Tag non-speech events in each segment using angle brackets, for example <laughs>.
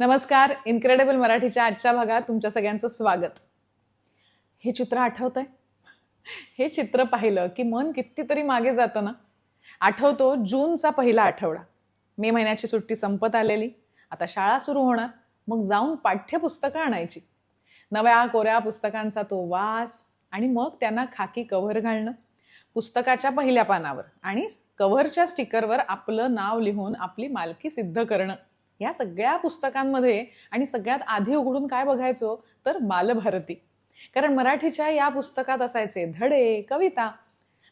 नमस्कार इनक्रेडिबल मराठीच्या आजच्या भागात तुमच्या सगळ्यांचं स्वागत. हे चित्र आठवतंय? हे चित्र पाहिलं की मन कितीतरी मागे जातं ना? आठवतो जूनचा पहिला आठवडा. मे महिन्याची सुट्टी संपत आलेली आता शाळा सुरू होणार मग जाऊन पाठ्यपुस्तकं आणायची. नव्या कोऱ्या पुस्तकांचा तो वास आणि मग त्यांना खाकी कव्हर घालणं. पुस्तकाच्या पहिल्या पानावर आणि कव्हरच्या स्टिकरवर आपलं नाव लिहून आपली मालकी सिद्ध करणं. या सगळ्या पुस्तकांमध्ये आणि सगळ्यात आधी उघडून काय बघायचो? तर बालभारती. कारण मराठीच्या या पुस्तकात असायचे धडे कविता.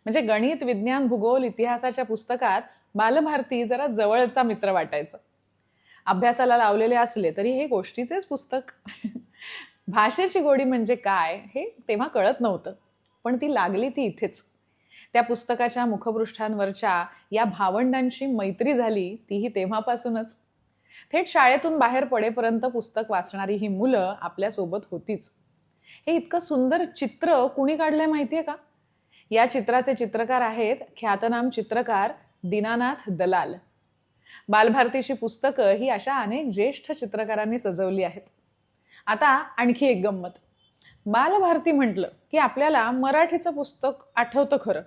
म्हणजे गणित विज्ञान भूगोल इतिहासाच्या पुस्तकात बालभारती जरा जवळचा मित्र वाटायचं. अभ्यासाला लावलेले असले तरी हे गोष्टीचेच पुस्तक. <laughs> भाषेची गोडी म्हणजे काय हे तेव्हा कळत नव्हतं. पण ती लागली ती इथेच. त्या पुस्तकाच्या मुखपृष्ठांवरच्या या भावंडांची मैत्री झाली तीही तेव्हापासूनच. थेट शाळेतून बाहेर पडेपर्यंत पुस्तक वाचणारी ही मुलं आपल्यासोबत होतीच. हे इतकं सुंदर चित्र कुणी काढलंय माहितीये का? या चित्राचे चित्रकार आहेत ख्यातनाम चित्रकार दीनानाथ दलाल. बालभारतीची पुस्तकं ही अशा अनेक ज्येष्ठ चित्रकारांनी सजवली आहेत. आता आणखी एक गंमत. बालभारती म्हटलं की आपल्याला मराठीचं पुस्तक आठवतं खरं.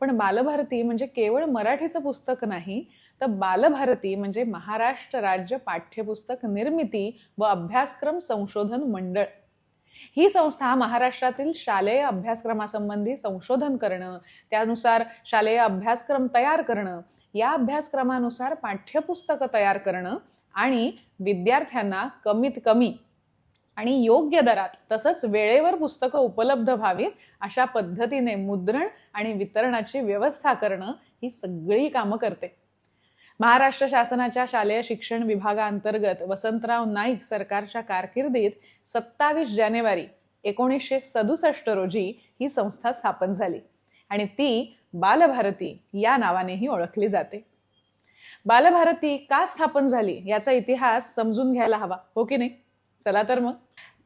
पण बालभारती म्हणजे केवळ मराठीचं पुस्तक नाही तर बालभारती म्हणजे महाराष्ट्र राज्य पाठ्यपुस्तक निर्मिती व अभ्यासक्रम संशोधन मंडळ. ही संस्था महाराष्ट्रातील शालेय अभ्यासक्रमासंबंधी संशोधन करणं त्यानुसार शालेय अभ्यासक्रम तयार करणं या अभ्यासक्रमानुसार पाठ्यपुस्तकं तयार करणं आणि विद्यार्थ्यांना कमीत कमी आणि योग्य दरात तसंच वेळेवर पुस्तकं उपलब्ध व्हावीत अशा पद्धतीने मुद्रण आणि वितरणाची व्यवस्था करणं ही सगळी कामं करते. महाराष्ट्र शासनाच्या शालेय शिक्षण विभागाअंतर्गत वसंतराव नाईक सरकारच्या कारकिर्दीत सत्तावीस जानेवारी एकोणीसशे सदुसष्ट रोजी ही संस्था स्थापन झाली आणि ती बालभारती या नावानेही ओळखली जाते. बालभारती का स्थापन झाली याचा इतिहास समजून घ्यायला हवा हो की नाही? चला तर मग.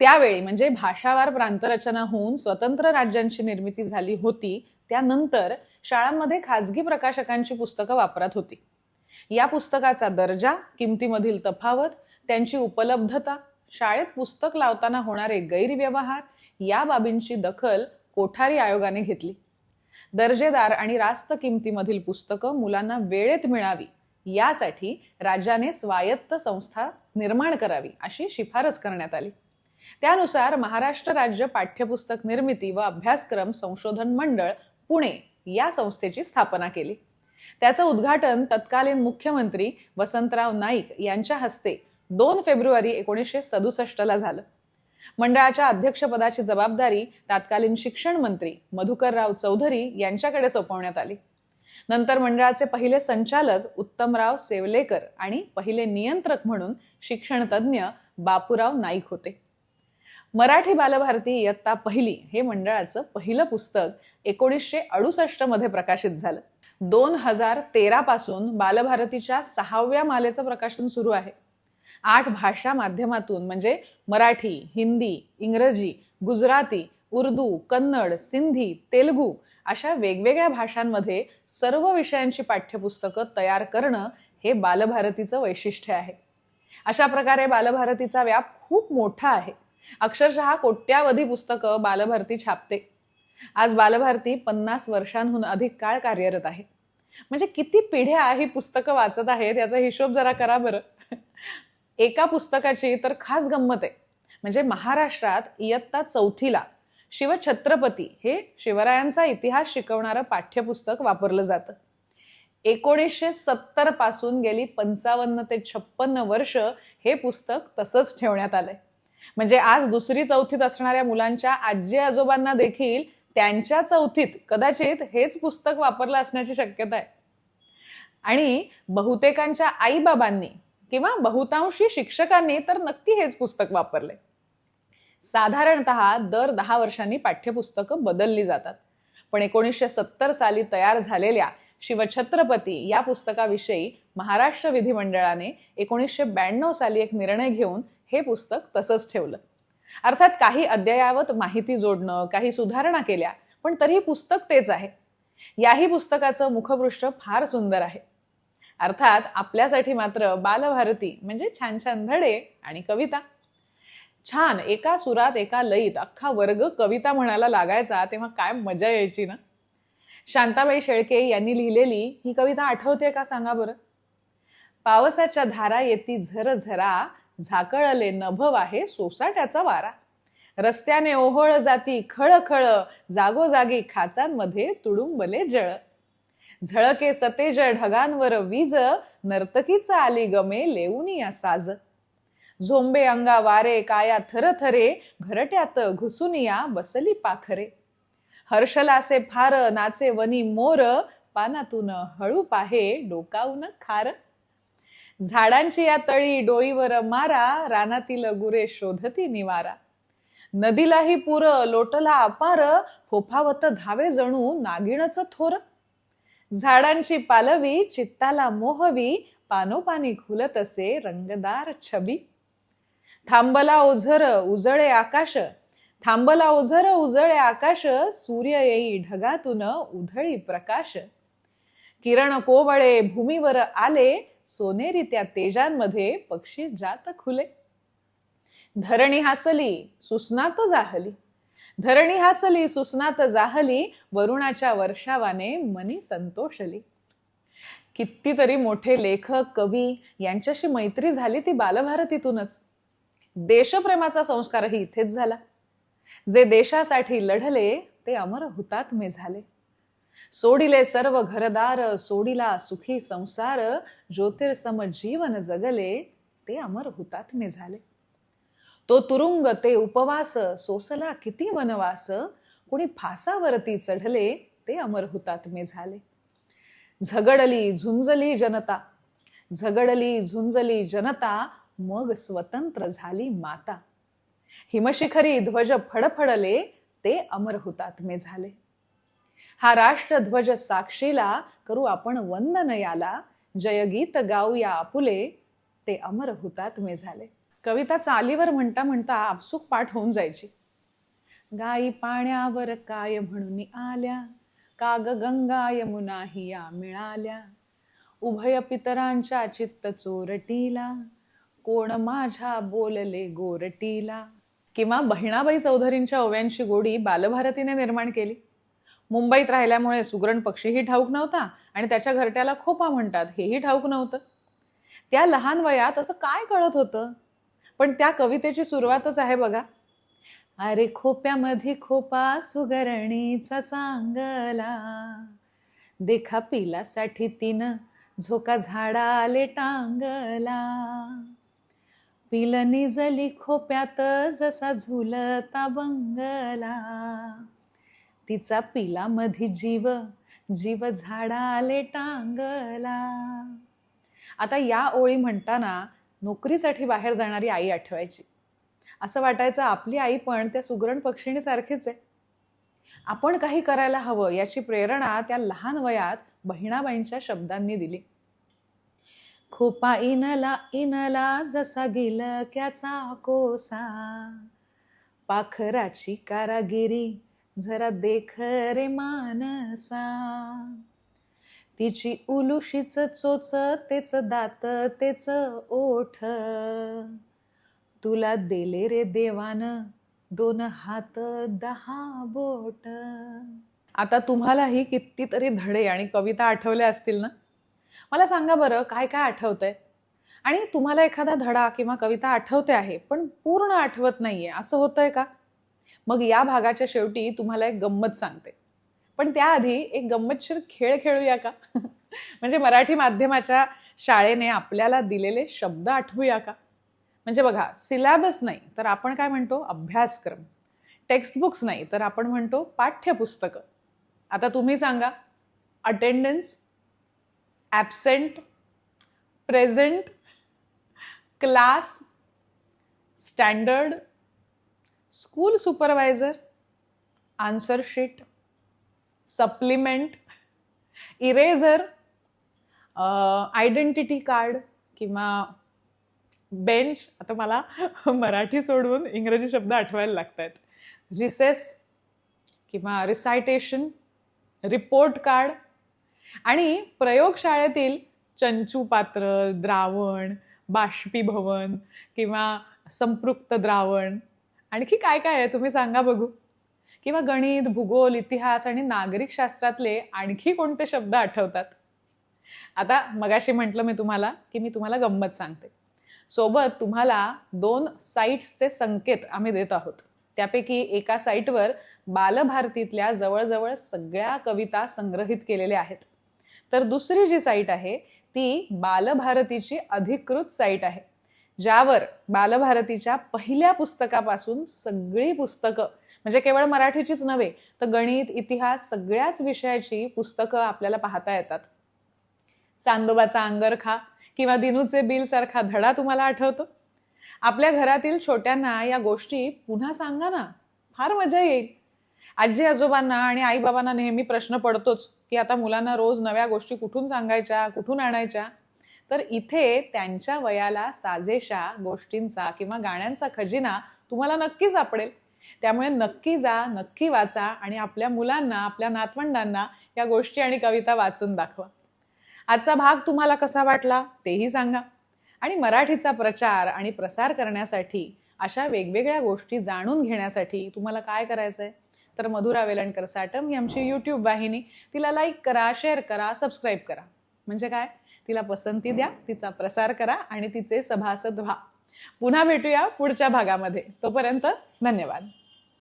त्यावेळी म्हणजे भाषावार प्रांतरचना होऊन स्वतंत्र राज्यांची निर्मिती झाली होती त्यानंतर शाळांमध्ये खाजगी प्रकाशकांची पुस्तकं वापरात होती. या पुस्तकाचा दर्जा किमतीमधील तफावत त्यांची उपलब्धता शाळेत पुस्तक लावताना होणारे गैरव्यवहार या बाबींची दखल कोठारी आयोगाने घेतली. दर्जेदार आणि रास्त किमतीमधील पुस्तकं मुलांना वेळेत मिळावी यासाठी राज्याने स्वायत्त संस्था निर्माण करावी अशी शिफारस करण्यात आली. त्यानुसार महाराष्ट्र राज्य पाठ्यपुस्तक निर्मिती व अभ्यासक्रम संशोधन मंडळ पुणे या संस्थेची स्थापना केली. त्याचं उद्घाटन तत्कालीन मुख्यमंत्री वसंतराव नाईक यांच्या हस्ते दोन फेब्रुवारी एकोणीसशे सदुसष्टला झालं. मंडळाच्या अध्यक्षपदाची जबाबदारी तत्कालीन शिक्षण मंत्री मधुकरराव चौधरी यांच्याकडे सोपवण्यात आली. नंतर मंडळाचे पहिले संचालक उत्तमराव सेवलेकर आणि पहिले नियंत्रक म्हणून शिक्षणतज्ज्ञ बापूराव नाईक होते. मराठी बालभारती इयत्ता पहिली हे मंडळाचं पहिलं पुस्तक एकोणीसशे अडुसष्टमध्ये प्रकाशित झालं. दोन हजार तेरापासून बालभारतीच्या सहाव्या मालेचं प्रकाशन सुरू आहे. आठ भाषा माध्यमातून म्हणजे मराठी हिंदी इंग्रजी गुजराती उर्दू कन्नड सिंधी तेलगू अशा वेगवेगळ्या भाषांमध्ये सर्व विषयांची पाठ्यपुस्तकं तयार करणं हे बालभारतीचं वैशिष्ट्य आहे. अशा प्रकारे बालभारतीचा व्याप खूप मोठा आहे. अक्षरशः कोट्यावधी पुस्तकं बालभारती छापते. आज बालभारती पन्नास वर्षांहून अधिक काळ कार्यरत आहे. म्हणजे किती पिढ्या ही पुस्तकं वाचत आहेत याचा हिशोब जरा करा बरं. एका पुस्तकाची तर खास गंमत आहे. म्हणजे महाराष्ट्रात इयत्ता चौथीला शिवछत्रपती हे शिवरायांचा इतिहास शिकवणारं पाठ्यपुस्तक वापरलं जातं. एकोणीसशे सत्तरपासून गेली पंचावन्न ते छप्पन्न वर्ष हे पुस्तक तसंच ठेवण्यात आलंय. म्हणजे आज दुसरी चौथीत असणाऱ्या मुलांच्या आजी आजोबांना देखील त्यांच्या चौथीत कदाचित हेच पुस्तक वापरलं असण्याची शक्यता आहे. आणि बहुतेकांच्या आईबाबांनी किंवा बहुतांशी शिक्षकांनी तर नक्की हेच पुस्तक वापरले साधारणत दर दहा वर्षांनी पाठ्यपुस्तकं बदलली जातात. पण एकोणीसशे सत्तर साली तयार झालेल्या शिवछत्रपती या पुस्तकाविषयी महाराष्ट्र विधिमंडळाने एकोणीसशे ब्याण्णव साली एक निर्णय घेऊन हे पुस्तक तसंच ठेवलं. अर्थात काही अद्ययावत माहिती जोडणं काही सुधारणा केल्या पण तरी पुस्तक तेच आहे. याही पुस्तकाचं मुखपृष्ठ फार सुंदर आहे. अर्थात आपल्यासाठी मात्र बालभारती म्हणजे छान छान धडे आणि कविता. छान एका सुरात एका लईत अख्खा वर्ग कविता म्हणायला लागायचा तेव्हा काय मजा यायची ना? शांताबाई शेळके यांनी लिहिलेली ही कविता आठवते का सांगा बरं? पावसाच्या धारा येती झर झरा झाकळले नभव आहे सोसाट्याचा वारा. रस्त्याने ओहोळ जाती खळखळ जागोजागी खाचांमध्ये तुडुंबले जळ. झळके सतेज ढगांवर वीज नर्तकीचा आली गमे लेऊनिया साज. झोंबे अंगा वारे काया थरथरे घरट्यात घुसुनिया बसली पाखरे. हर्षलासे फार नाचे वनी मोर पानातून हळू पाहे डोकावून खार. झाडांची या तळी डोईवर मारा रानातील गुरे शोधती निवारा. नदीलाही पुर लोटला अपार फोफावत धावे जणू नागिणच थोर. झाडांची पालवी चित्ताला मोहवी पानोपानी खुलत असे रंगदार छबी. थांबला ओझर उजळे आकाश. थांबला ओझर उजळे आकाश सूर्य येई ढगातून उधळी प्रकाश. किरण कोवळे भूमीवर आले सोनेरी त्या तेजांमध्ये पक्षी जात खुले. धरणी हासली सुस्नात जाहली. धरणी हासली सुस्नात जाहली वरुणाच्या वर्षावाने मनी संतोषली. कितीतरी मोठे लेखक कवी यांच्याशी मैत्री झाली ती बालभारतीतूनच. देशप्रेमाचा संस्कारही इथेच झाला. जे देशासाठी लढले ते अमर हुतात्मे झाले. सोडिले सर्व घरदार सोडिला सुखी संसार ज्योतिर्सम जीवन जगले ते अमर हुतात्मे झाले तो तुरुंग ते उपवास सोसला किती वनवास कोणी फासावरती चढले ते अमर हुतात्मे झाले झगडली झुंजली जनता झगडली झुंजली जनता मग स्वतंत्र झाली माता. हिमशिखरी ध्वज फडफडले ते अमर हुतात्मे झाले हा राष्ट्रध्वज साक्षीला करू आपण वंदन याला जयगीत गाऊया आपुले. ते अमर हुतात्मे झाले. कविता चालीवर म्हणता म्हणता आपसूक पाठ होऊन जायची. गाई पाण्यावर काय म्हणून आल्या? काग गंगा यमुना हिया मिळाल्या. उभय पितरांच्या चित्त चोरटीला. कोण माझ्या बोलले गोरटीला? किंवा बहिणाबाई चौधरींच्या ओव्यांची गोडी बालभारतीने निर्माण केली. मुंबईत राहिल्यामुळे सुगरण पक्षीही ठाऊक नव्हता आणि त्याच्या घरट्याला खोपा म्हणतात हेही ठाऊक नव्हतं. त्या लहान वयात असं काय कळत होतं? पण त्या कवितेची सुरुवातच आहे बघा. अरे खोप्यामध्ये खोपा सुगरणीचा चांगला. देखा पिलासाठी तिनं झोका झाडाले टांगला. पिल निजली खोप्यात जसा झुलता बंगला. तिचा पिलामध्ये जीव जीव झाडाले टांगला. आता या ओळी म्हणताना नोकरीसाठी बाहेर जाणारी आई आठवायची. असं वाटायचं आपली आई पण त्या सुगरण पक्षिणीसारखीच आहे. आपण काही करायला हवं याची प्रेरणा त्या लहान वयात बहिणाबाईंच्या शब्दांनी दिली. खोपा इनला इनला जसा गिलक्याचा कोसा. पाखराची कारागिरी जरा देख रे मानसा. तिची उलुशीच चोच तेच दात तेच ओठ. तुला दिले रे देवान दोन हात दहा बोट. आता तुम्हालाही कितीतरी धडे आणि कविता आठवल्या असतील ना? मला सांगा बरं काय काय आठवतंय? आणि तुम्हाला एखादा धडा किंवा कविता आठवते आहे पण पूर्ण आठवत नाहीये असं होतंय का? मग या भागाच्या शेवटी तुम्हाला एक गंमत सांगते. पण त्याआधी एक गंमतशीर खेळ खेळूया का? <laughs> म्हणजे मराठी माध्यमाच्या शाळेने आपल्याला दिलेले शब्द आठवूया का? म्हणजे बघा सिलॅबस नाही तर आपण काय म्हणतो? अभ्यासक्रम. टेक्स्टबुक्स नाही तर आपण म्हणतो पाठ्यपुस्तकं. आता तुम्ही सांगा attendance absent present class standard school supervisor answer sheet supplement eraser identity card किंवा बेंच आता मला मराठी सोडवून इंग्रजी शब्द आठवायला लागत आहेत रिसेस किंवा रिसायटेशन रिपोर्ट कार्ड आणि प्रयोगशाळेतील चंचू पात्र द्रावण बाष्पीभवन किंवा संपृक्त द्रावण आणखी काय काय आहे? तुम्ही सांगा बघू. किंवा गणित भूगोल इतिहास आणि नागरिक शास्त्रातले आणखी कोणते शब्द आठवतात? आता मगाशी म्हटलं मी तुम्हाला की मी तुम्हाला गंमत सांगते. सोबत तुम्हाला दोन साईट्सचे संकेत आम्ही देत आहोत. त्यापैकी एका साईटवर बालभारतीतल्या जवळजवळ सगळ्या कविता संग्रहित केलेल्या आहेत. तर दुसरी जी साईट आहे ती बालभारतीची अधिकृत साईट आहे. ज्यावर बालभारतीच्या पहिल्या पुस्तकापासून सगळी पुस्तकं म्हणजे केवळ मराठीचीच नव्हे तर गणित इतिहास सगळ्याच विषयाची पुस्तकं आपल्याला पाहता येतात. चांदोबाचा अंगरखा किंवा दिनूचे बिल सारखा धडा तुम्हाला आठवतो? आपल्या घरातील छोट्यांना या गोष्टी पुन्हा सांगा ना फार मजा येईल. आजी आजोबांना आणि आई बाबांना नेहमी प्रश्न पडतोच की आता मुलांना रोज नव्या गोष्टी कुठून सांगायच्या कुठून आणायच्या? तर इथे त्यांच्या वयाला साजेशा गोष्टींचा किंवा गाण्यांचा खजिना तुम्हाला नक्की सापडेल. त्यामुळे नक्की जा नक्की वाचा आणि आपल्या मुलांना आपल्या नातवंडांना या गोष्टी आणि कविता वाचून दाखवा. आजचा भाग तुम्हाला कसा वाटला तेही सांगा. आणि मराठीचा प्रचार आणि प्रसार करण्यासाठी अशा वेगवेगळ्या गोष्टी जाणून घेण्यासाठी तुम्हाला काय करायचंय? तर मधुरा वेलणकर साटम ही आमची यूट्यूब वाहिनी. तिला लाईक करा शेअर करा सबस्क्राईब करा. म्हणजे काय? तिला पसंती द्या तिचा प्रसार करा आणि तिचे सभासद व्हा. पुन्हा भेटूया पुढच्या भागामध्ये. तोपर्यंत धन्यवाद.